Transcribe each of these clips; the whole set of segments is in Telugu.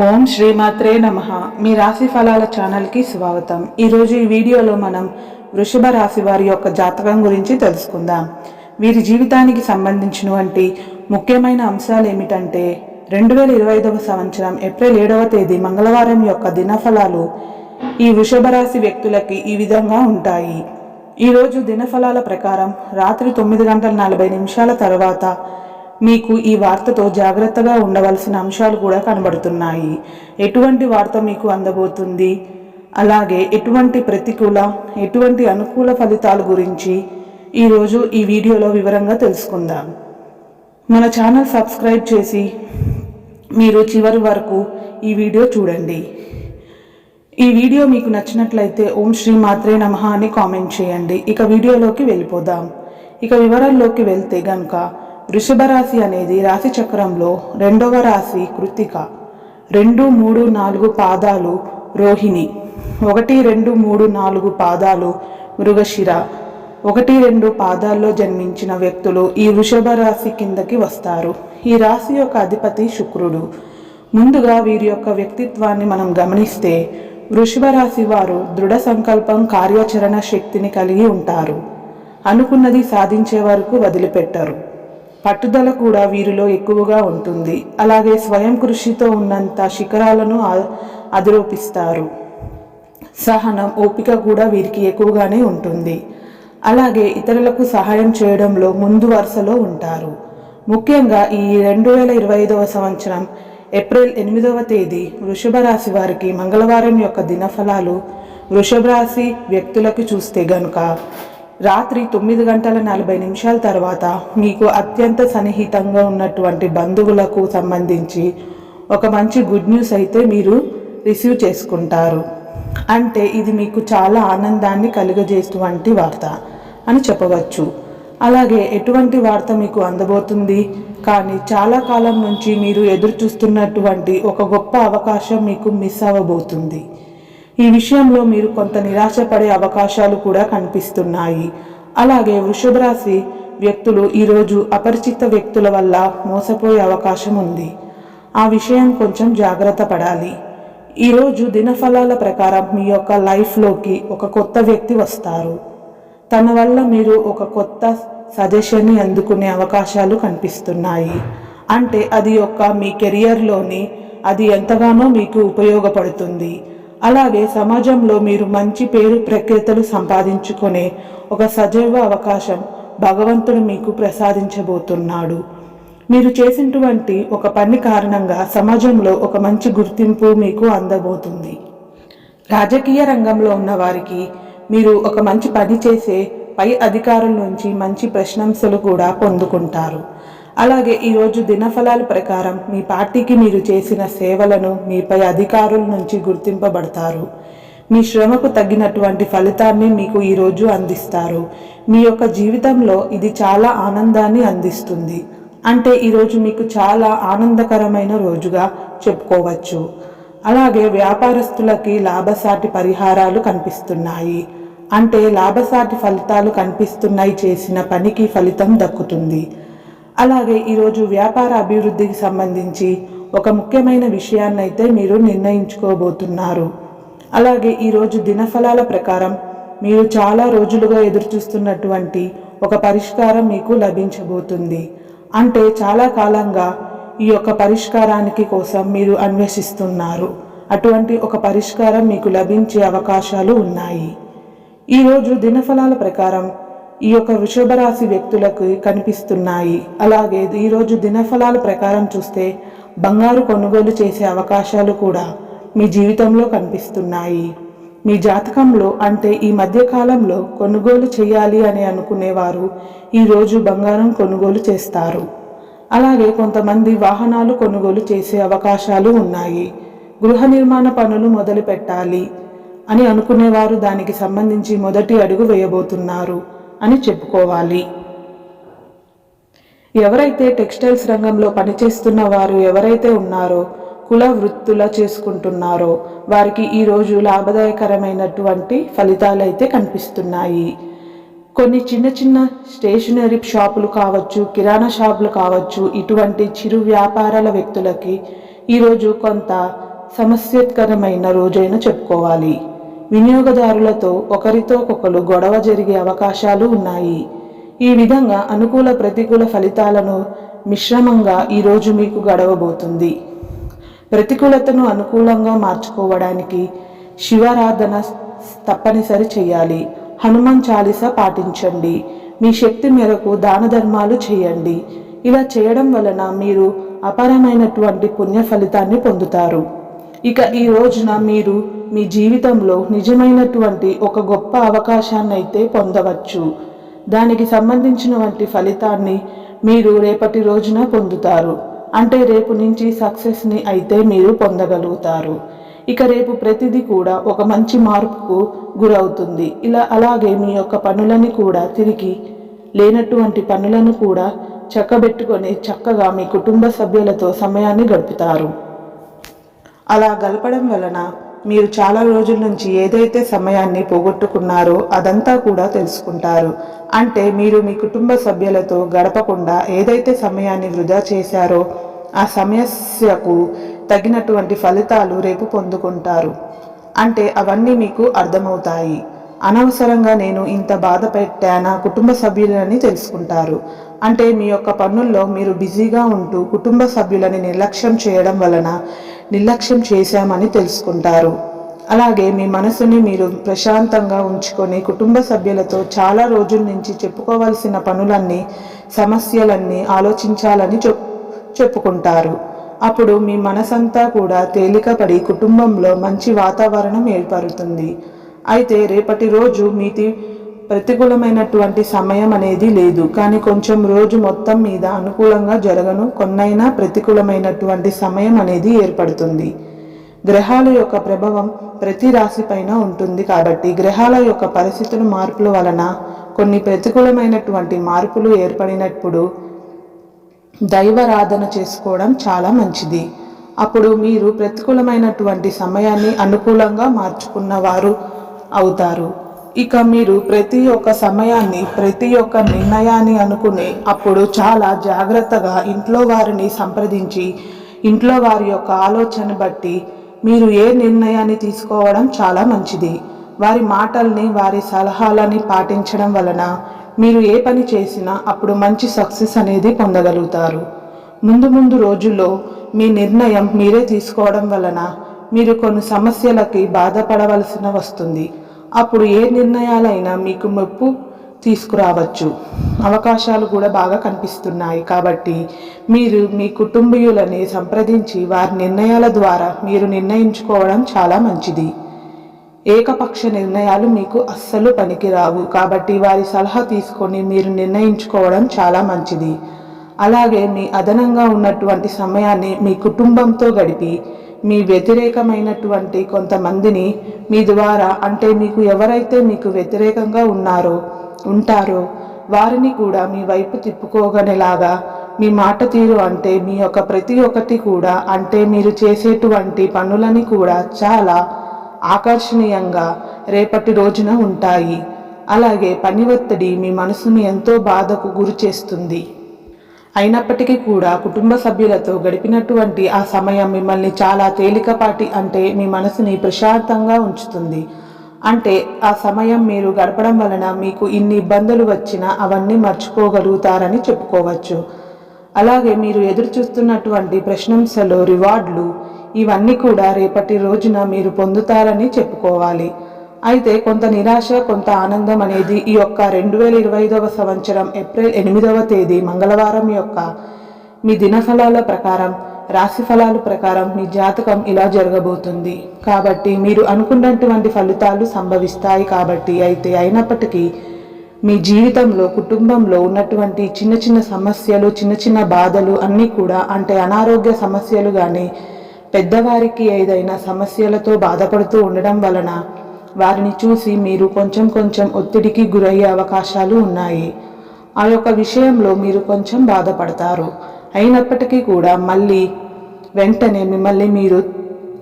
ఓం శ్రీమాత్రే నమ. మీ రాశి ఫలాల ఛానల్కి స్వాగతం. ఈరోజు ఈ వీడియోలో మనం వృషభ రాశి వారి యొక్క జాతకం గురించి తెలుసుకుందాం. వీరి జీవితానికి సంబంధించినటువంటి ముఖ్యమైన అంశాలు ఏమిటంటే రెండు వేల ఇరవై ఐదవ సంవత్సరం ఏప్రిల్ ఏడవ తేదీ మంగళవారం యొక్క దినఫలాలు ఈ వృషభ రాశి వ్యక్తులకి ఈ విధంగా ఉంటాయి. ఈరోజు దినఫలాల ప్రకారం రాత్రి తొమ్మిది గంటల నలభై నిమిషాల తర్వాత మీకు ఈ వార్తతో జాగ్రత్తగా ఉండవలసిన అంశాలు కూడా కనబడుతున్నాయి. ఎటువంటి వార్త మీకు అందబోతుంది? అలాగే ఎటువంటి ప్రతికూల ఎటువంటి అనుకూల ఫలితాల గురించి ఈరోజు ఈ వీడియోలో వివరంగా తెలుసుకుందాం. మన ఛానల్ సబ్స్క్రైబ్ చేసి మీరు చివరి వరకు ఈ వీడియో చూడండి. ఈ వీడియో మీకు నచ్చినట్లయితే ఓం శ్రీ మాత్రే నమ అని కామెంట్ చేయండి. ఇక వీడియోలోకి వెళ్ళిపోదాం. ఇక వివరాల్లోకి వెళ్తే గనుక వృషభ రాశి అనేది రాశి చక్రంలో రెండవ రాశి కృత్తిక. రెండు మూడు నాలుగు పాదాలు రోహిణి. ఒకటి రెండు మూడు నాలుగు పాదాలు మృగశిర. ఒకటి రెండు పాదాల్లో జన్మించిన వ్యక్తులు ఈ వృషభ రాశి కిందకి వస్తారు. ఈ రాశి యొక్క అధిపతి శుక్రుడు. ముందుగా వీరి యొక్క వ్యక్తిత్వాన్ని మనం గమనిస్తే వృషభ రాశి వారు దృఢ సంకల్పం కార్యాచరణ శక్తిని కలిగి ఉంటారు. అనుకున్నది సాధించే వరకు వదిలిపెట్టరు. పట్టుదల కూడా వీరిలో ఎక్కువగా ఉంటుంది. అలాగే స్వయం కృషితో ఉన్నంత శిఖరాలను అధిరోపిస్తారు. సహనం ఓపిక కూడా వీరికి ఎక్కువగానే ఉంటుంది. అలాగే ఇతరులకు సహాయం చేయడంలో ముందు వరుసలో ఉంటారు. ముఖ్యంగా ఈ రెండు వేల ఇరవై ఐదవ సంవత్సరం ఏప్రిల్ ఎనిమిదవ తేదీ వృషభ రాశి వారికి మంగళవారం యొక్క దినఫలాలు వృషభ రాశి వ్యక్తులకు చూస్తే గనుక రాత్రి తొమ్మిది గంటల నలభై నిమిషాల తర్వాత మీకు అత్యంత సన్నిహితంగా ఉన్నటువంటి బంధువులకు సంబంధించి ఒక మంచి గుడ్ న్యూస్ అయితే మీరు రిసీవ్ చేసుకుంటారు. అంటే ఇది మీకు చాలా ఆనందాన్ని కలుగజేటువంటి వార్త అని చెప్పవచ్చు. అలాగే ఎటువంటి వార్త మీకు అందబోతుంది? కానీ చాలా కాలం నుంచి మీరు ఎదురు చూస్తున్నటువంటి ఒక గొప్ప అవకాశం మీకు మిస్ అవ్వబోతుంది. ఈ విషయంలో మీరు కొంత నిరాశపడే అవకాశాలు కూడా కనిపిస్తున్నాయి. అలాగే వృషభ రాశి వ్యక్తులు ఈరోజు అపరిచిత వ్యక్తుల వల్ల మోసపోయే అవకాశం ఉంది. ఆ విషయం కొంచెం జాగ్రత్త పడాలి. ఈరోజు దినఫలాల ప్రకారం మీ యొక్క లైఫ్లోకి ఒక కొత్త వ్యక్తి వస్తారు. తన వల్ల మీరు ఒక కొత్త సజెషన్ని అందుకునే అవకాశాలు కనిపిస్తున్నాయి. అంటే అది యొక్క మీ కెరియర్లోని అది ఎంతగానో మీకు ఉపయోగపడుతుంది. అలాగే సమాజంలో మీరు మంచి పేరు ప్రఖ్యాతలు సంపాదించుకునే ఒక సజీవ అవకాశం భగవంతుడు మీకు ప్రసాదించబోతున్నాడు. మీరు చేసినటువంటి ఒక పని కారణంగా సమాజంలో ఒక మంచి గుర్తింపు మీకు అందబోతుంది. రాజకీయ రంగంలో ఉన్న వారికి మీరు ఒక మంచి పని చేసే పై అధికారుల నుంచి మంచి ప్రశంసలు కూడా పొందుకుంటారు. అలాగే ఈరోజు దినఫలాల ప్రకారం మీ పార్టీకి మీరు చేసిన సేవలను మీపై అధికారుల నుంచి గుర్తింపబడతారు. మీ శ్రమకు తగినటువంటి ఫలితాన్ని మీకు ఈరోజు అందిస్తారు. మీ యొక్క జీవితంలో ఇది చాలా ఆనందాన్ని అందిస్తుంది. అంటే ఈరోజు మీకు చాలా ఆనందకరమైన రోజుగా చెప్పుకోవచ్చు. అలాగే వ్యాపారస్తులకి లాభసాటి పరిహారాలు కనిపిస్తున్నాయి. అంటే లాభసాటి ఫలితాలు కనిపిస్తున్నాయి చేసిన పనికి ఫలితం దక్కుతుంది. అలాగే ఈరోజు వ్యాపార అభివృద్ధికి సంబంధించి ఒక ముఖ్యమైన విషయాన్నైతే మీరు నిర్ణయించుకోబోతున్నారు. అలాగే ఈరోజు దినఫలాల ప్రకారం మీరు చాలా రోజులుగా ఎదురుచూస్తున్నటువంటి ఒక పరిష్కారం మీకు లభించబోతుంది. అంటే చాలా కాలంగా ఈ యొక్క పరిష్కారానికి కోసం మీరు అన్వేషిస్తున్నారు. అటువంటి ఒక పరిష్కారం మీకు లభించే అవకాశాలు ఉన్నాయి. ఈరోజు దినఫలాల ప్రకారం ఈ యొక్క వృషభరాశి వ్యక్తులకు కనిపిస్తున్నాయి. అలాగే ఈరోజు దినఫలాల ప్రకారం చూస్తే బంగారు కొనుగోలు చేసే అవకాశాలు కూడా మీ జీవితంలో కనిపిస్తున్నాయి. మీ జాతకంలో అంటే ఈ మధ్యకాలంలో కొనుగోలు చేయాలి అని అనుకునేవారు ఈరోజు బంగారం కొనుగోలు చేస్తారు. అలాగే కొంతమంది వాహనాలు కొనుగోలు చేసే అవకాశాలు ఉన్నాయి. గృహ నిర్మాణ పనులు మొదలు పెట్టాలి అని అనుకునేవారు. దానికి సంబంధించి మొదటి అడుగు వేయబోతున్నారు. అని చెప్పుకోవాలి. ఎవరైతే టెక్స్టైల్స్ రంగంలో పనిచేస్తున్న వారు ఎవరైతే ఉన్నారో కుల వృత్తుల చేసుకుంటున్నారో వారికి ఈరోజు లాభదాయకరమైనటువంటి ఫలితాలు అయితే కనిపిస్తున్నాయి. కొన్ని చిన్న చిన్న స్టేషనరీ షాపులు కావచ్చు కిరాణా షాపులు కావచ్చు ఇటువంటి చిరు వ్యాపారాల వ్యక్తులకి ఈరోజు కొంత సమస్యకరమైన రోజైన చెప్పుకోవాలి. వినియోగదారులతో ఒకరితో ఒకరు గొడవ జరిగే అవకాశాలు ఉన్నాయి. ఈ విధంగా అనుకూల ప్రతికూల ఫలితాలను మిశ్రమంగా ఈరోజు మీకు గడవబోతుంది. ప్రతికూలతను అనుకూలంగా మార్చుకోవడానికి శివారాధన తప్పనిసరి చేయాలి. హనుమాన్ చాలీస పాటించండి. మీ శక్తి మేరకు దాన ధర్మాలు చేయండి. ఇలా చేయడం వలన మీరు అపారమైనటువంటి పుణ్య ఫలితాన్ని పొందుతారు. ఇక ఈ రోజున మీరు మీ జీవితంలో నిజమైనటువంటి ఒక గొప్ప అవకాశాన్ని అయితే పొందవచ్చు. దానికి సంబంధించినటువంటి ఫలితాన్ని మీరు రేపటి రోజున పొందుతారు. అంటే రేపు నుంచి సక్సెస్ని అయితే మీరు పొందగలుగుతారు. ఇక రేపు ప్రతిదీ కూడా ఒక మంచి మార్పుకు గురవుతుంది. ఇలా అలాగే మీ యొక్క పనులని కూడా తిరిగి లేనటువంటి పనులను కూడా చక్కబెట్టుకొని చక్కగా మీ కుటుంబ సభ్యులతో సమయాన్ని గడుపుతారు. అలా గలపడం వలన మీరు చాలా రోజుల నుంచి ఏదైతే సమయాన్ని పోగొట్టుకున్నారో అదంతా కూడా తెలుసుకుంటారు. అంటే మీరు మీ కుటుంబ సభ్యులతో గడపకుండా ఏదైతే సమయాన్ని వృధా చేశారో ఆ సమస్యకు తగినటువంటి ఫలితాలు రేపు పొందుకుంటారు. అంటే అవన్నీ మీకు అర్థమవుతాయి. అనవసరంగా నేను ఇంత బాధ పెట్టానా కుటుంబ సభ్యులని తెలుసుకుంటారు. అంటే మీ యొక్క పనుల్లో మీరు బిజీగా ఉంటూ కుటుంబ సభ్యులని నిర్లక్ష్యం చేయడం వలన నిర్లక్ష్యం చేశామని తెలుసుకుంటారు. అలాగే మీ మనసుని మీరు ప్రశాంతంగా ఉంచుకొని కుటుంబ సభ్యులతో చాలా రోజుల నుంచి చెప్పుకోవాల్సిన పనులన్నీ సమస్యలన్నీ ఆలోచించాలని చెప్పుకుంటారు. అప్పుడు మీ మనసంతా కూడా తేలికపడి కుటుంబంలో మంచి వాతావరణం ఏర్పడుతుంది. అయితే రేపటి రోజు మీది ప్రతికూలమైనటువంటి సమయం అనేది లేదు. కానీ కొంచెం రోజు మొత్తం మీద అనుకూలంగా జరగను కొన్నైనా ప్రతికూలమైనటువంటి సమయం అనేది ఏర్పడుతుంది. గ్రహాల యొక్క ప్రభావం ప్రతి రాశి పైన ఉంటుంది కాబట్టి గ్రహాల యొక్క పరిస్థితుల మార్పుల వలన కొన్ని ప్రతికూలమైనటువంటి మార్పులు ఏర్పడినప్పుడు దైవరాధన చేసుకోవడం చాలా మంచిది. అప్పుడు మీరు ప్రతికూలమైనటువంటి సమయాన్ని అనుకూలంగా మార్చుకున్నవారు అవుతారు. ఇక మీరు ప్రతి ఒక్క సమయాన్ని ప్రతి ఒక్క నిర్ణయాన్ని అనుకుని అప్పుడు చాలా జాగ్రత్తగా ఇంట్లో వారిని సంప్రదించి ఇంట్లో వారి యొక్క ఆలోచన బట్టి మీరు ఏ నిర్ణయాన్ని తీసుకోవడం చాలా మంచిది. వారి మాటల్ని వారి సలహాలని పాటించడం వలన మీరు ఏ పని చేసినా అప్పుడు మంచి సక్సెస్ అనేది పొందగలుగుతారు. ముందు ముందు రోజుల్లో మీ నిర్ణయం మీరే తీసుకోవడం వలన మీరు కొన్ని సమస్యలకి బాధపడవలసిన వస్తుంది. అప్పుడు ఏ నిర్ణయాలైనా మీకు మెప్పు తీసుకురావచ్చు. అవకాశాలు కూడా బాగా కనిపిస్తున్నాయి. కాబట్టి మీరు మీ కుటుంబీయులని సంప్రదించి వారి నిర్ణయాల ద్వారా మీరు నిర్ణయించుకోవడం చాలా మంచిది. ఏకపక్ష నిర్ణయాలు మీకు అస్సలు పనికిరావు. కాబట్టి వారి సలహా తీసుకొని మీరు నిర్ణయించుకోవడం చాలా మంచిది. అలాగే మీ అదనంగా ఉన్నటువంటి సమయాన్ని మీ కుటుంబంతో గడిపి మీ వ్యతిరేకమైనటువంటి కొంతమందిని మీ ద్వారా అంటే మీకు ఎవరైతే మీకు వ్యతిరేకంగా ఉన్నారో ఉంటారో వారిని కూడా మీ వైపు తిప్పుకోగనేలాగా మీ మాట తీరు అంటే మీ యొక్క ప్రతి ఒక్కటి కూడా అంటే మీరు చేసేటువంటి పనులని కూడా చాలా ఆకర్షణీయంగా రేపటి రోజున ఉంటాయి. అలాగే పని ఒత్తిడి మీ మనసును ఎంతో బాధకు గురి చేస్తుంది. అయినప్పటికీ కూడా కుటుంబ సభ్యులతో గడిపినటువంటి ఆ సమయం మిమ్మల్ని చాలా తేలికపాటి అంటే మీ మనసుని ప్రశాంతంగా ఉంచుతుంది. అంటే ఆ సమయం మీరు గడపడం వలన మీకు ఇన్ని ఇబ్బందులు వచ్చినా అవన్నీ మర్చిపోగలుగుతారని చెప్పుకోవచ్చు. అలాగే మీరు ఎదురు చూస్తున్నటువంటి ప్రశంసలు రివార్డులు ఇవన్నీ కూడా రేపటి రోజున మీరు పొందుతారని చెప్పుకోవాలి. అయితే కొంత నిరాశ కొంత ఆనందం అనేది ఈ యొక్క రెండు వేల ఇరవై ఐదవ సంవత్సరం ఏప్రిల్ ఎనిమిదవ తేదీ మంగళవారం యొక్క మీ దినఫలాల ప్రకారం రాశి ఫలాల ప్రకారం మీ జాతకం ఇలా జరగబోతుంది. కాబట్టి మీరు అనుకున్నటువంటి ఫలితాలు సంభవిస్తాయి కాబట్టి అయితే అయినప్పటికీ మీ జీవితంలో కుటుంబంలో ఉన్నటువంటి చిన్న చిన్న సమస్యలు చిన్న చిన్న బాధలు అన్నీ కూడా అంటే అనారోగ్య సమస్యలు కానీ పెద్దవారికి ఏదైనా సమస్యలతో బాధపడుతూ ఉండడం వలన వారిని చూసి మీరు కొంచెం కొంచెం ఒత్తిడికి గురయ్యే అవకాశాలు ఉన్నాయి. ఆ యొక్క విషయంలో మీరు కొంచెం బాధపడతారు. అయినప్పటికీ కూడా మళ్ళీ వెంటనే మిమ్మల్ని మీరు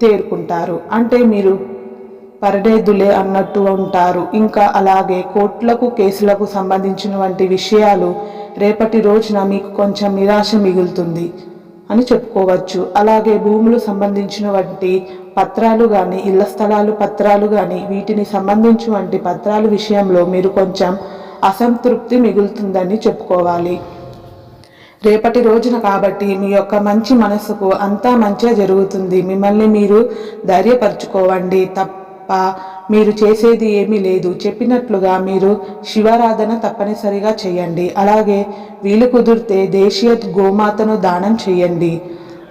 తేరుకుంటారు. అంటే మీరు పరడేదులే అన్నట్టు ఉంటారు. ఇంకా అలాగే కోర్టులకు కేసులకు సంబంధించినటువంటి విషయాలు రేపటి రోజున మీకు కొంచెం నిరాశ మిగులుతుంది అని చెప్పుకోవచ్చు. అలాగే భూములు సంబంధించిన వంటి పత్రాలు కానీ ఇళ్ళ స్థలాలు పత్రాలు కానీ వీటిని సంబంధించి వంటి పత్రాల విషయంలో మీరు కొంచెం అసంతృప్తి మిగులుతుందని చెప్పుకోవాలి. రేపటి రోజున కాబట్టి మీ యొక్క మంచి మనసుకు అంతా మంచిగా జరుగుతుంది. మిమ్మల్ని మీరు ధైర్యపరచుకోవండి. తప్ప మీరు చేసేది ఏమీ లేదు. చెప్పినట్లుగా మీరు శివారాధన తప్పనిసరిగా చేయండి. అలాగే వీలు కుదిరితే దేశీయ గోమాతను దానం చేయండి.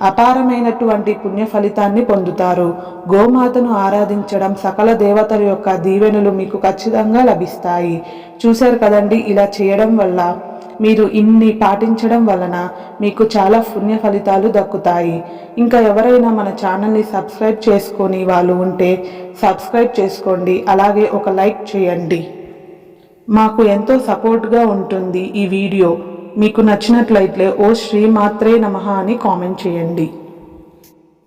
అపారమైనటువంటి పుణ్య ఫలితాన్ని పొందుతారు. గోమాతను ఆరాధించడం సకల దేవతల యొక్క దీవెనలు మీకు ఖచ్చితంగా లభిస్తాయి. చూశారు కదండి ఇలా చేయడం వల్ల మీరు ఇన్ని పాటించడం వలన మీకు చాలా పుణ్య ఫలితాలు దక్కుతాయి. ఇంకా ఎవరైనా మన ఛానల్ని సబ్స్క్రైబ్ చేసుకొని వాళ్ళు ఉంటే సబ్స్క్రైబ్ చేసుకోండి అలాగే ఒక లైక్ చేయండి. మాకు ఎంతో సపోర్ట్గా ఉంటుంది ఈ వీడియో. మీకు నచ్చినట్లయితే ఓ శ్రీ మాత్రే నమః అని కామెంట్ చేయండి.